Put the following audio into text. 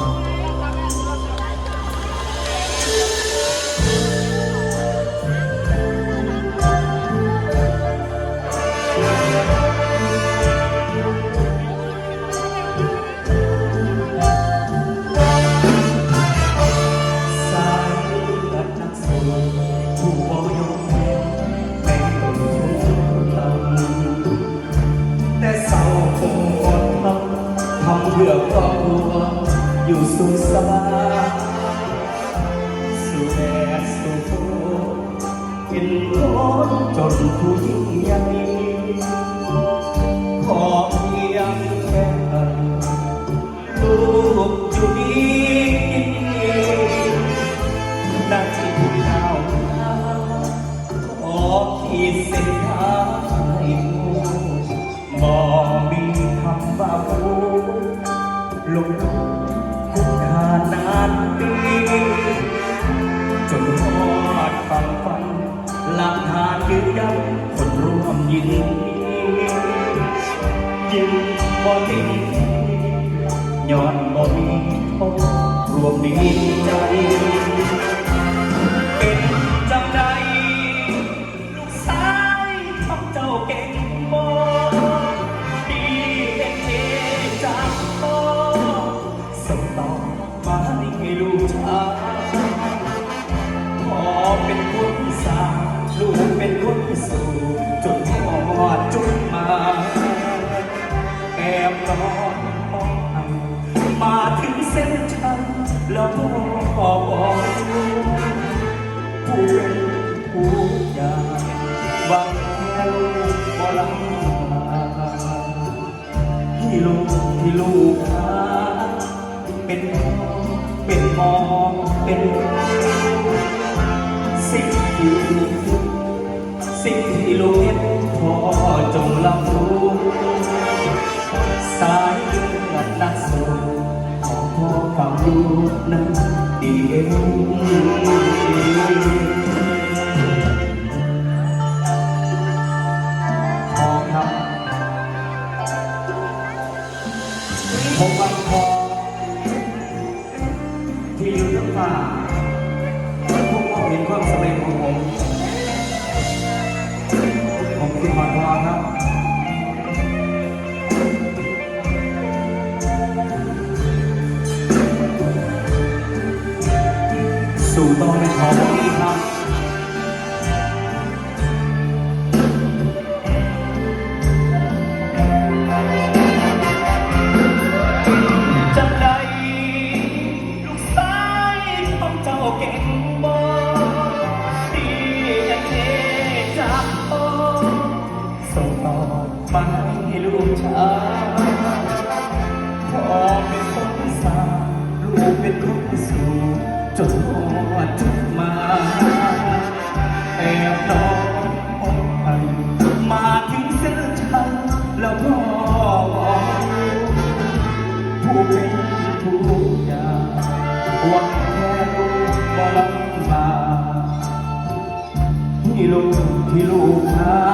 ส สุขสบายสู่แดดสู่ฝนเป็นคนจนผู้ยิ่งใหญ่ขอเพียงแค่ลูกอยู่ดีนาทีดาขอขีดเส้นทางให้ผู้บ่มีคำว่าผู้ลง ยืนยันคนร่วมยินยินบ่ทิ้งย้อนบ่มีโทษรวมดีใจเป็นจังใดลูกสายทำเจ้าเก่งบ่ดีเอ็นเอจากพ่อส่งต่อมาให้ลูกชายขอเป็นคนสาง ลูกเป็นคนสู่จนทอดจุดมาแอบนอนห้องหังมาถึงเส้นชัยแล้วพ่อบอกผู้เป็นผู้ใหญ่บางผู้บ่ลำบาที่ลูกที่ลูกหาเป็นพ่อเป็นมองเป็นสิ่งที่ สายเลือดนักสู้ของพ่อฟังดูนั้นดีเองทอครับผมบางทอที่อยู่ทั้งป่าผมมองเห็นความสำเร็จของผม ผมคือหอนทองครับ สู่ตอนในของนี้ครับจังใดลูกสายของเจ้าเก่งบ่ดีอย่างเทจากพ่อส่งต่อมาให้ลูกชายพ่อเป็นคนสาลูกเป็นคนสู่ จนพอดจุดมาแอบนอนไปมาถึงเส้นชัยแล้วพ่อบอกผู้เป็นผู้ยาหวังแค่ลูกบ่ลำบากที่ลูกที่ลูกหา